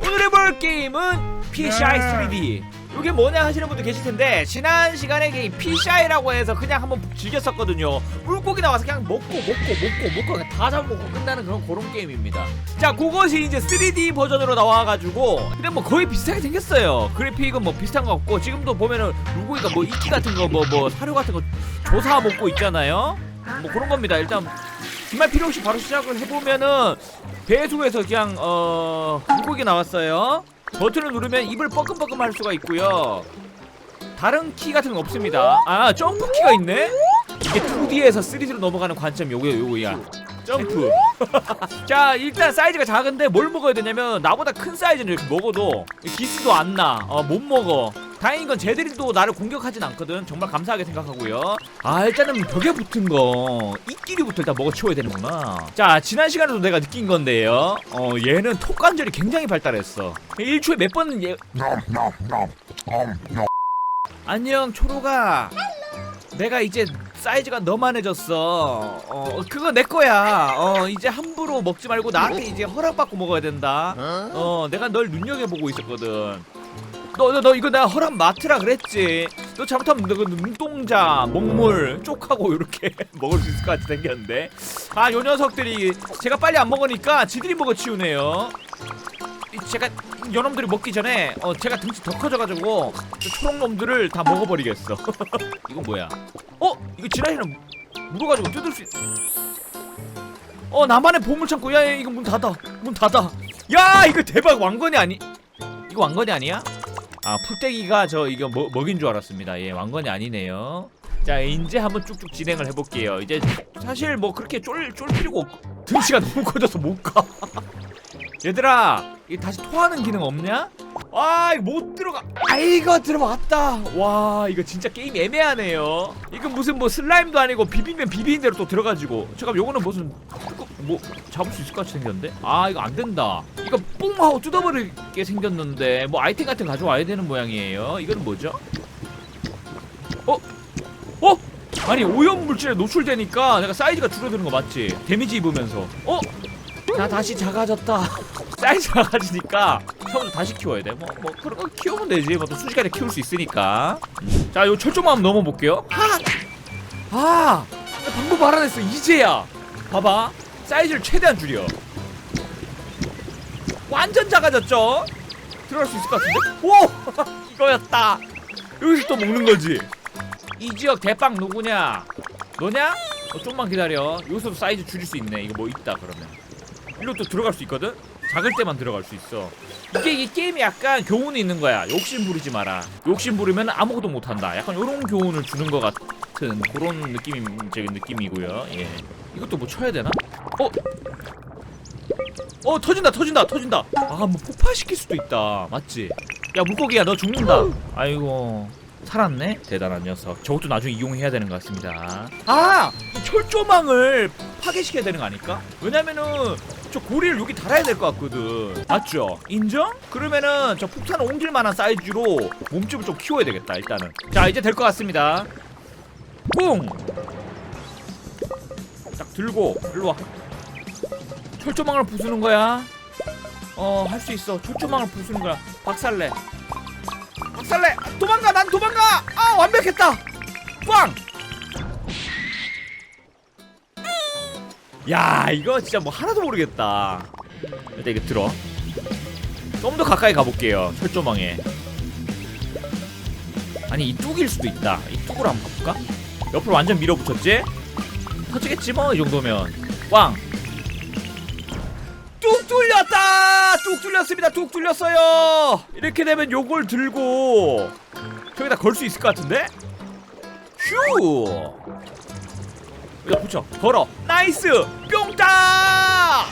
오늘 해볼 게임은 PCI 3D 이게 뭐냐 하시는 분들 계실 텐데 지난 시간에 게임 PCI라고 해서 그냥 한번 즐겼었거든요. 물고기 나와서 그냥 먹고 먹고 먹고 먹고 그냥 다 잡아먹고 끝나는 그런 그런 게임입니다. 자 그것이 이제 3D 버전으로 나와가지고 근데 뭐 거의 비슷하게 생겼어요. 그래픽은 뭐 비슷한 거 같고 지금도 보면은 물고기가 뭐 이끼 같은 거뭐뭐 사료 같은 거 조사 먹고 있잖아요? 뭐 그런 겁니다. 일단 정말 필요 없이 바로 시작을 해보면은 배수에서 그냥 어 물고기 나왔어요. 버튼을 누르면 입을 뻐끔뻐끔 할 수가 있고요. 다른 키 같은 건 없습니다. 아 점프 키가 있네. 이게 2D에서 3D로 넘어가는 관점 요거요 요거야. 점프. 자 일단 사이즈가 작은데 뭘 먹어야 되냐면 나보다 큰 사이즈는 이렇게 먹어도 기스도 안 나. 어, 못 먹어. 다행인 건 쟤들도 나를 공격하진 않거든. 정말 감사하게 생각하고요. 아 일단은 벽에 붙은 거 이끼리부터 일단 먹어 치워야 되는구나. 자 지난 시간에도 내가 느낀 건데요. 어 얘는 턱 관절이 굉장히 발달했어. 일초에 몇 번은 얘 nom nom nom nom nom 안녕 초로가 내가 이제 사이즈가 너만해졌어 어 그거 내 거야 어 이제 함부로 먹지 말고 나한테 이제 허락받고 먹어야 된다 어 내가 널 눈여겨보고 있었거든 너 너 너 이거 내가 허락 맡으라 그랬지 너 잘못하면 너그 눈동자 먹물 쪽하고 이렇게 먹을 수 있을 것 같이 생겼는데 아 요 녀석들이 제가 빨리 안 먹으니까 지들이 먹어 치우네요 이 제가 요놈들이 먹기 전에 어 제가 등치 더 커져가지고 저 초록 놈들을 다 먹어버리겠어. 이건 뭐야? 어 이거 지라시는 물어가지고 뜯을 수. 있... 어 나만의 보물 창고. 야, 야 이거 문 닫아. 문 닫아. 야 이거 대박 왕건이 아니? 이거 왕건이 아니야? 아 풀떼기가 저 이거 먹, 먹인 줄 알았습니다. 예 왕건이 아니네요. 자 이제 한번 쭉쭉 진행을 해볼게요. 이제 사실 뭐 그렇게 쫄 쫄 필요가 없. 등치가 너무 커져서 못 가. 얘들아 이 다시 토하는 기능 없냐? 아 이거 못 들어가 아 이거 들어갔다 와 이거 진짜 게임 애매하네요 이건 무슨 뭐 슬라임도 아니고 비비면 비비는 대로 또 들어가지고 잠깐 요거는 무슨 이거 뭐 잡을 수 있을 것 같이 생겼는데 아 이거 안 된다 이거 뿡 하고 뜯어버리게 생겼는데 뭐 아이템 같은 거 가져와야 되는 모양이에요 이거는 뭐죠? 어? 어? 아니 오염 물질에 노출되니까 내가 사이즈가 줄어드는 거 맞지? 데미지 입으면서 어? 나 다시 작아졌다. 사이즈 작아지니까 처음부터 다시 키워야 돼. 뭐, 뭐 그런 거 키우면 되지. 뭐또 순식간에 키울 수 있으니까. 음. 자, 요 철조망 한번 넘어 볼게요. 아, 아, 나 방법 알아냈어. 이제야. 봐봐. 사이즈를 최대한 줄여. 완전 작아졌죠? 들어갈 수 있을 것 같은데? 오, 이거였다. 여기서 또 먹는 거지. 이 지역 대빵 누구냐? 너냐? 어, 좀만 기다려. 여기서도 사이즈 줄일 수 있네. 이거 뭐 있다 그러면. 일로 또 들어갈 수 있거든? 작을 때만 들어갈 수 있어. 이게 이 게임이 약간 교훈이 있는 거야. 욕심 부리지 마라. 욕심 부리면 아무것도 못 한다. 약간 이런 교훈을 주는 것 같은 그런 느낌이 적인 느낌이고요. 예. 이것도 뭐 쳐야 되나? 어? 어 터진다 터진다 터진다. 아뭐 폭발시킬 수도 있다. 맞지? 야 물고기야 너 죽는다. 아이고. 살았네? 대단한 녀석. 저것도 나중에 이용해야 되는 것 같습니다. 아! 이 철조망을 파괴시켜야 되는 거 아닐까? 왜냐면은 저 고리를 여기 달아야 될 것 같거든. 맞죠? 인정? 그러면은 저 폭탄을 옮길 만한 사이즈로 몸집을 좀 키워야 되겠다, 일단은. 자, 이제 될 것 같습니다. 뿡! 딱 들고, 일로 와. 철조망을 부수는 거야. 어, 할 수 있어. 철조망을 부수는 거야. 박살내. 박살내! 도망가! 난 도망가! 아, 완벽했다! 빵! 야 이거 진짜 뭐 하나도 모르겠다 일단 이거 들어 좀 더 가까이 가볼게요 철조망에 아니 이 뚝일 수도 있다 이 뚝으로 한번 가볼까? 옆으로 완전 밀어붙였지? 터지겠지 뭐 이 정도면 꽝! 뚝 뚫렸습니다. 뚝 뚫렸어요. 이렇게 되면 요걸 들고 저기다 걸 수 있을 것 같은데? 휴! 여기다 붙여. 걸어. 나이스! 뿅따!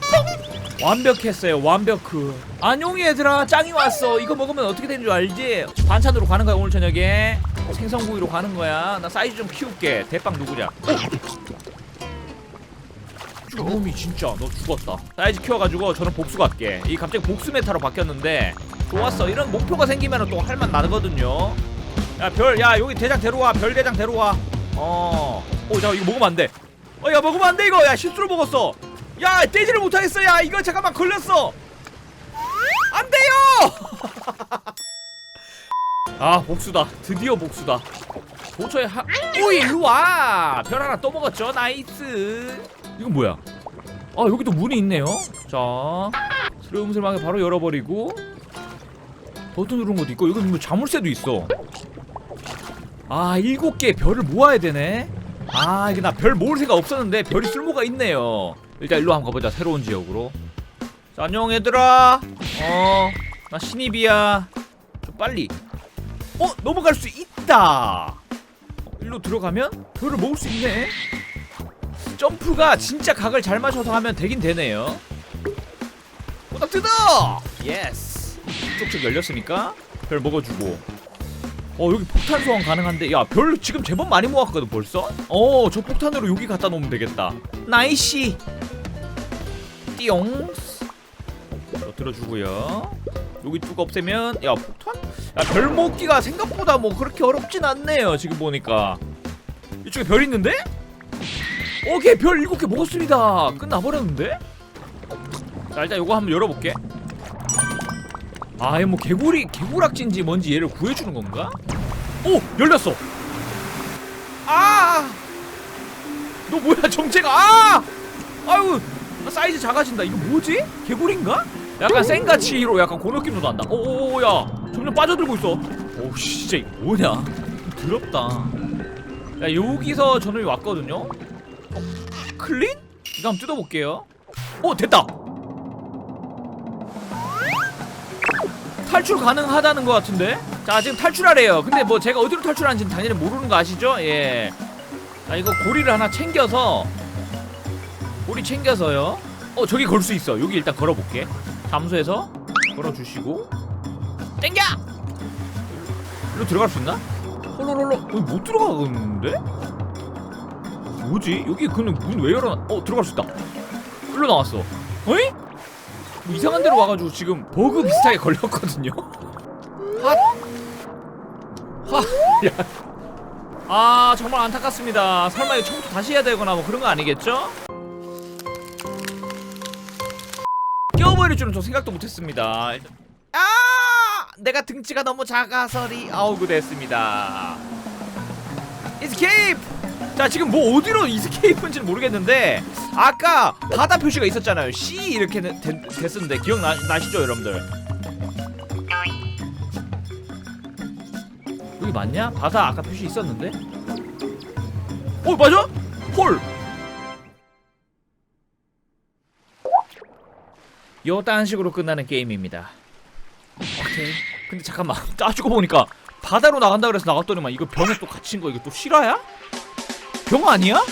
뿅! 완벽했어요. 완벽크 안녕 얘들아 짱이 왔어. 이거 먹으면 어떻게 되는 줄 알지? 반찬으로 가는 거야 오늘 저녁에. 생선구이로 가는 거야. 나 사이즈 좀 키울게. 대빵 누구냐 저놈이 진짜 너 죽었다. 사이즈 키워가지고 저는 복수 갈게. 이 갑자기 복수 메타로 바뀌었는데 좋았어. 이런 목표가 생기면 또 할만 나거든요. 야 별 야 여기 대장 데려와. 별 대장 데려와. 어오자 이거 먹으면 안돼. 어 야 먹으면 안 돼 이거. 야 실수로 먹었어. 야 떼지를 못하겠어. 야 이거 잠깐만 걸렸어. 안 돼요! 아 복수다. 드디어 복수다. 도처에 하 오이 일로와. 별 하나 또 먹었죠. 나이스. 이건 뭐야? 아 여기도 문이 있네요. 자 슬름슬하게 바로 열어버리고 버튼 누른 것도 있고 여기 뭐 자물쇠도 있어. 아 일곱 개 별을 모아야 되네. 아 이게 나 별 모을 생각 없었는데 별이 쓸모가 있네요. 일단 일로 한번 가보자 새로운 지역으로. 자 안녕 얘들아. 어 나 신입이야. 좀 빨리. 어 넘어갈 수 있다. 어, 일로 들어가면 별을 먹을 수 있네 점프가 진짜 각을 잘 맞춰서 하면 되긴 되네요. 오딱 뜯어! 예스 쪽쪽 열렸으니까 별 먹어주고. 어 여기 폭탄 소환 가능한데. 야 별 지금 제법 많이 모았거든 벌써? 어 저 폭탄으로 여기 갖다 놓으면 되겠다. 나이시 띠용. 저 들어주고요. 여기 뚝 없애면 야 폭탄? 야 별 먹기가 생각보다 뭐 그렇게 어렵진 않네요 지금 보니까. 이쪽에 별 있는데? 오케이 별 일곱 개 먹었습니다 끝나버렸는데? 자 일단 요거 한번 열어볼게 아, 이거 뭐 개구리 개구락진지 뭔지 얘를 구해주는 건가? 오 열렸어. 아, 너 뭐야 정체가? 아, 아유 나 사이즈 작아진다. 이거 뭐지? 개구리인가? 약간 생가치로 약간 그 느낌도 난다. 오오야 점점 빠져들고 있어. 오 진짜 이거 뭐냐? 더럽다. 야 여기서 저놈이 왔거든요. 어, 클린? 이거 한번 뜯어볼게요. 오 됐다. 탈출 가능하다는 것 같은데? 자 지금 탈출하래요 근데 뭐 제가 어디로 탈출하는지 당연히 모르는 거 아시죠? 예. 자 이거 고리를 하나 챙겨서 고리 챙겨서요 어 저기 걸 수 있어 여기 일단 걸어볼게 잠수해서 걸어주시고 땡겨! 일로 들어갈 수 있나? 홀로롤로 여기 못 들어가겠는데? 뭐지? 여기 그는 문 왜 열어놔 어 들어갈 수 있다 일로 나왔어 어이? 뭐 이상한 데로 와가지고 지금 버그 비슷하게 걸렸거든요. 핫. 하. 야. 아 정말 안타깝습니다. 설마 이거 처음부터 다시 해야 되거나 뭐 그런 거 아니겠죠? 깨워버릴 줄은 저 생각도 못했습니다. 아! 내가 등치가 너무 작아서리 아우그 됐습니다. 이스케이프! 자 지금 뭐 어디로 이스케이프인지는 모르겠는데 아까 바다 표시가 있었잖아요. C 이렇게 되- 되- 됐었는데 기억나, 나시죠 여러분들? 여기 맞냐? 바다 아까 표시 있었는데? 어 맞아? 헐 요딴 식으로 끝나는 게임입니다. 오케이. 근데 잠깐만. 따지고 보니까 바다로 나간다 그래서 나갔더니만 이거 병에 또 갇힌 거 이거 또 실화야? 병 아니야?